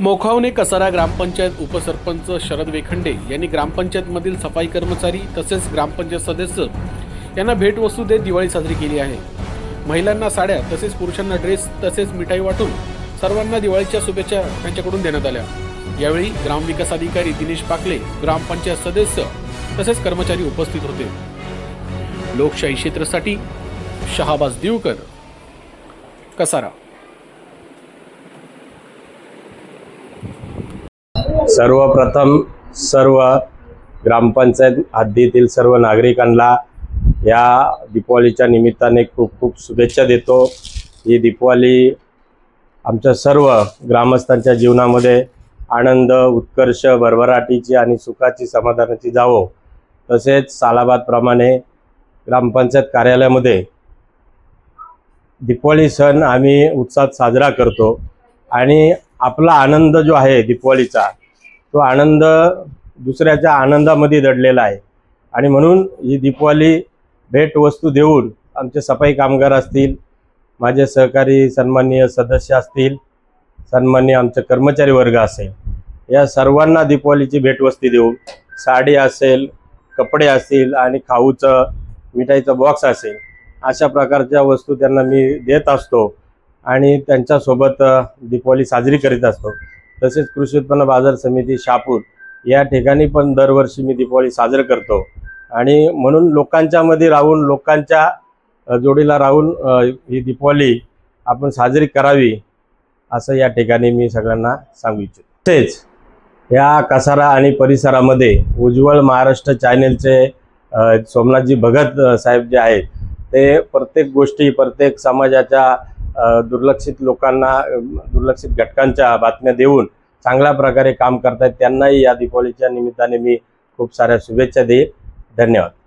मोखावणे कसारा ग्रामपंचायत उपसरपंच शरद वेखंडे यांनी ग्रामपंचायतमधील सफाई कर्मचारी तसेच ग्रामपंचायत सदस्य यांना भेटवस्तू देत दिवाळी साजरी केली आहे. महिलांना साड्या तसेच पुरुषांना ड्रेस तसेच मिठाई वाटून सर्वांना दिवाळीच्या शुभेच्छा त्यांच्याकडून देण्यात आल्या. यावेळी ग्रामविकास अधिकारी दिनेश पाकले ग्रामपंचायत सदस्य तसेच कर्मचारी उपस्थित होते. लोकशाही क्षेत्रासाठी शहाबाज दिवकर कसारा. सर्वप्रथम सर्व ग्रामपंचायत हद्दीतील सर्व नागरिकांना या दीपावलीच्या निमित्ताने खूप खूप शुभेच्छा देतो. ही दीपावली आमच्या सर्व ग्रामस्थांच्या जीवनामध्ये आनंद उत्कर्ष भरभराटीची आणि सुखाची समाधानाची जावो. तसेच सालाबादप्रमाणे ग्रामपंचायत कार्यालयामध्ये दीपावली सण आम्ही उत्साहात साजरा करतो. आणि आपला आनंद जो आहे दीपावलीचा तो आनंद दुसऱ्याच्या आनंदामध्ये दडलेला आहे. आणि म्हणून ही दीपावली भेटवस्तू देऊन आमचे सफाई कामगार असतील माझे सहकारी सन्माननीय सदस्य असतील सन्माननीय आमचे कर्मचारी वर्ग असेल या सर्वांना दीपावलीची भेटवस्तू देऊन साडी असेल कपडे असतील आणि खाऊचं मिठाईचं बॉक्स असेल अशा प्रकारच्या वस्तू त्यांना मी देत असतो आणि त्यांच्यासोबत दीपावली साजरी करीत असतो. तसेच कृषी उत्पन्न बाजार समिती शापूर या ठिकाणी पण दरवर्षी मी दीपावली साजरं करतो. आणि म्हणून लोकांच्या मध्ये राहून लोकांच्या जोडीला राहून ही दीपावली आपण साजरी करावी असं या ठिकाणी मी सगळ्यांना सांगू इच्छितो. तसेच या कसारा आणि परिसरामध्ये उज्ज्वल महाराष्ट्र चॅनेलचे सोमनाथजी भगत साहेब जे आहेत ते प्रत्येक गोष्टी प्रत्येक समाजाच्या दुर्लक्षित लोकांना दुर्लक्षित घटकांच्या बातम्या देऊन चांगल्या प्रकारे काम करतायत त्यांनाही या दीपावलीच्या निमित्ताने मी खूप साऱ्या शुभेच्छा देईन. धन्यवाद.